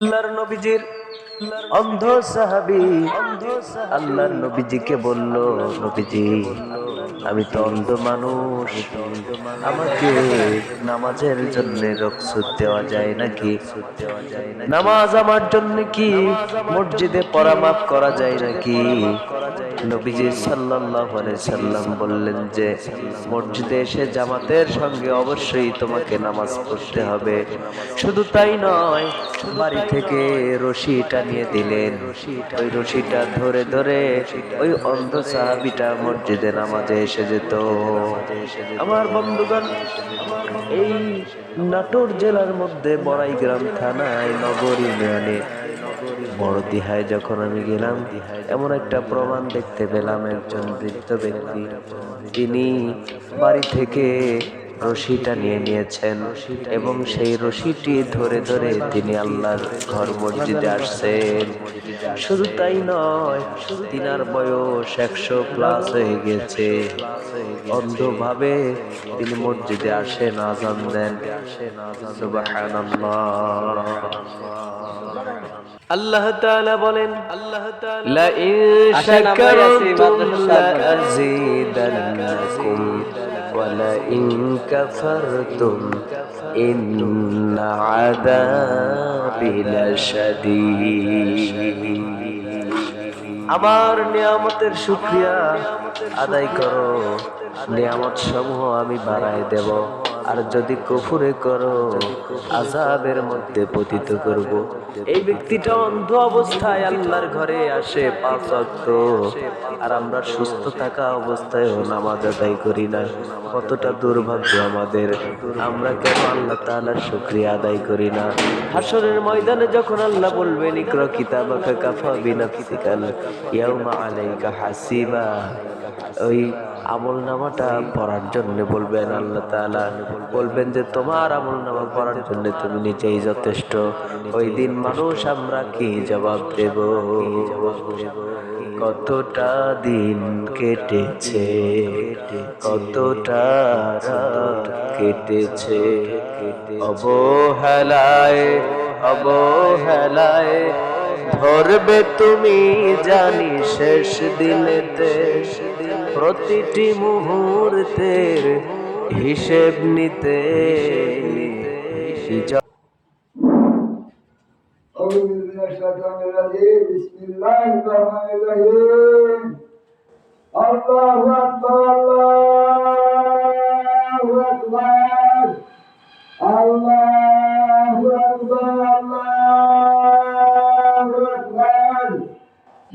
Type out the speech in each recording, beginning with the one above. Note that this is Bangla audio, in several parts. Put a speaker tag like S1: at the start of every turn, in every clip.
S1: আল্লাহর নবীজির অন্ধ সাহাবি অন্ধ আল্লাহর নবীজিকে বলল নবীজি আমি তো অন্ধ মানুষ। আমাকে নামাজের জন্য রকসুদ দেওয়া যায় নাকি? নামাজ আমার জন্য কি মসজিদে পরামাপ করা যায় নাকি? নবীজি সাল্লাল্লাহু আলাইহি সাল্লাম বললেন যে, মসজিদে এসে জামাতের সঙ্গে অবশ্যই তোমাকে নামাজ পড়তে হবে। শুধু তাই নয়, বাড়ি থেকে রশিটা নিয়ে দিলেন। ওই রশিটা ধরে ধরে ওই অন্ধ সাহাবিটা মসজিদে নামাজে এসে যেত। আমার বন্ধুগণ, এই নাটোর জেলার মধ্যে বড়াইগ্রাম থানায় নগরী মানে বড় দিহায় যখন আমি গেলাম, এমন একটা প্রমাণ দেখতে পেলাম একজন বৃদ্ধ ব্যক্তি। তিনি বাড়ি থেকে রশিটা নিয়ে নিয়েছেন এবং সেই রশিটি ধরে ধরে তিনি আল্লাহর ঘর মসজিদে আসছেন। শুধু তাই নয় তিনার বয়স একশো প্লাস হয়ে গেছে। অন্ধভাবে তিনি মসজিদে আসেন আজান দেন। আল্লাহ তাআলা বলেন আল্লাহ তাআলা ইন শাকারতুম লাযীদান্নাকুম ওয়া كفرتم إن عذابي لشديد. আমার নিয়ামতের সুক্রিয়া আদায় করো। নিয়ামত সমূহ আমি বাড়ায় দেব। আর যদি কফুরে করো আজাবের মধ্যে পতিত করব। এই ব্যক্তিটা অন্ধ অবস্থায় আল্লাহর ঘরে আসে পাঁচ ওয়াক্ত। আর আমরা সুস্থ থাকা অবস্থায় নামাজ আদায় করি না। কতটা দুর্ভাগ্য আমাদের। আমরা কেন আল্লাহ তাআলার শুকরিয়া আদায় করি না? হাসরের ময়দানে যখন আল্লাহ বলবেন, ইকরা কিতাবাকা কাফা বিনাফসিকাল ইয়াউমা আলাইকা হাসিবা। ওই আমল নামাটা পড়ার জন্য বলবেন, আল্লাহ তাআলা বলবেন যে, তোমার আমল নামা পড়ার জন্য তুমি নিজেই যথেষ্ট। ওই দিন মানুষ আমরা কি জবাব দেব? কতটা দিন কেটেছে? কতটা কেটেছে? অবহেলায় অবহেলায় ধরবে তুমি জানি শেষ দিনেতে। প্রতিটি মুহূর্তের হিসেব নিতে।
S2: আল্লাহু আল্লাহ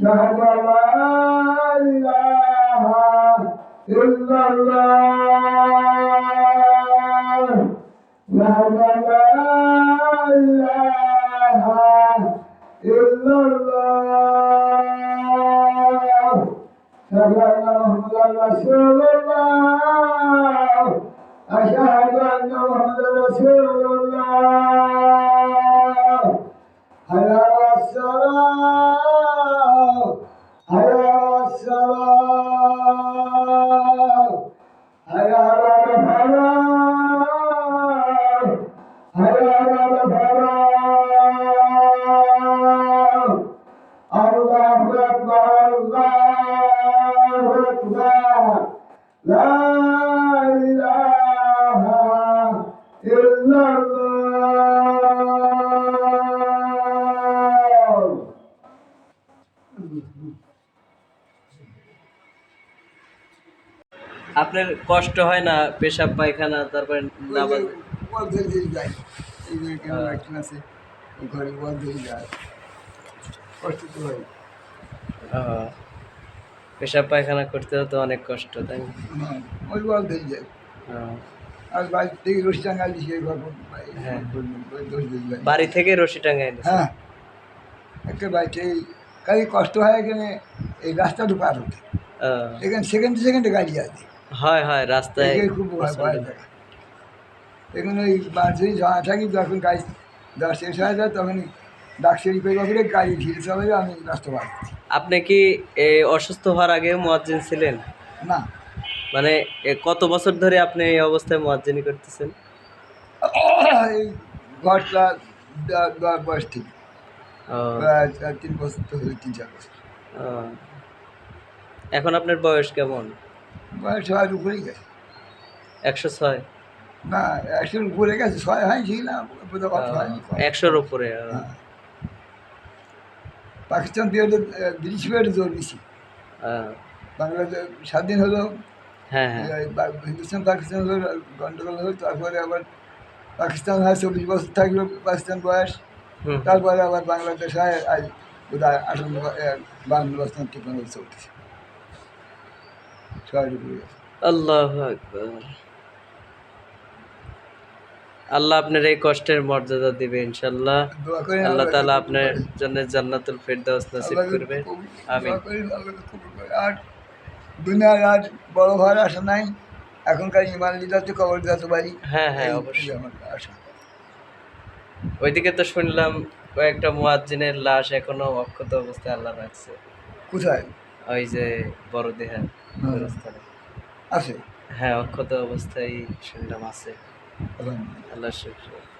S2: شهد لا إله إلا الله شهد لا إله إلا الله أشهد أن محمدا رسول الله أشهد أن محمدا رسول الله حي على الصلاة
S3: আপনার কষ্ট হয় না পেশাব পায়খানা তারপরে নামাজ?
S2: বল ধরে যায় এই যে কেমন একটা আছে ঘরে বল ধরে যায় কষ্ট তো হয়
S3: পেশাব পায়খানা করতেও তো অনেক কষ্ট তাই না?
S2: ওই ধরে যায়। বাড়ি থেকে রশি টাঙ্গা দিছে ঘর
S3: হ্যাঁ। বাড়ি থেকে রশি টাঙ্গাই
S2: হ্যাঁ। একটা বাড়িতে কষ্ট হয় এখানে এই রাস্তাটা পার হতে। এখানে সেকেন্ডে সেকেন্ডে গাড়ি আছে
S3: হয় হয় রাস্তায়
S2: খুব ভয় এখানে ওই ঝাঁ থাকি যখন গাড়ি দশ শেষ হয়ে যায় তখন ডাক্তারি পেয়ে করে গাড়ি চালাবে আমি রাস্তা পার
S3: আপনি কি অসুস্থ হওয়ার আগে মুয়াজ্জিন ছিলেন?
S2: না।
S3: মানে কত বছর ধরে আপনি এই অবস্থায় মুয়াজ্জিনি করতেছেন?
S2: এই ঘরটা দেওয়ার বয়স থেকে চার তিন বছর হলো তিন চার বছর।
S3: এখন আপনার বয়স কেমন?
S2: বয়স উপরেই গেছে।
S3: একশো ছয়?
S2: না একশোর উপরে গেছে ছয় হয়নি না
S3: একশোর উপরে
S2: হ্যাঁ। পাকিস্তান পিরিয়ডে ব্রিটিশ পিরিয়ডে জোর বেশি। বাংলাদেশ স্বাধীন হলো
S3: হ্যাঁ হ্যাঁ।
S2: হিন্দুস্তান পাকিস্তান হলো গন্ডগোল হলো তারপরে আবার পাকিস্তান হয় চল্লিশ বছর থাকল পাকিস্তান বয়স তারপরে আবার বাংলাদেশ হয় আজ বোধ হয় আঠান্ন বান্ন বছর চলতেছে।
S3: আল্লাহ আকবার। আল্লাহ আপনার এই কষ্টের মর্যাদা দিবে ইনশাল্লাহ আল্লাহ তাআলা আপনার জন্য জান্নাতুল ফেরদাউস নসিব করবে। আমিন।
S2: দুনিয়ার আর বড় ভার আশা নাই এখনকার ইমান লিদাতে কবর দিতে পারি
S3: হ্যাঁ হ্যাঁ অবশ্যই।
S2: আমার আশা।
S3: ওইদিকে তো শুনলাম কয়েকটা মুয়াজ্জিনের লাশ এখনও অক্ষত অবস্থায় আল্লাহ রাখছে।
S2: কোথায়?
S3: ওই যে বড় দেহা
S2: আছে?
S3: হ্যাঁ অক্ষত অবস্থায় শুনলাম আছে। আল্লাহ। শুক্রিয়া।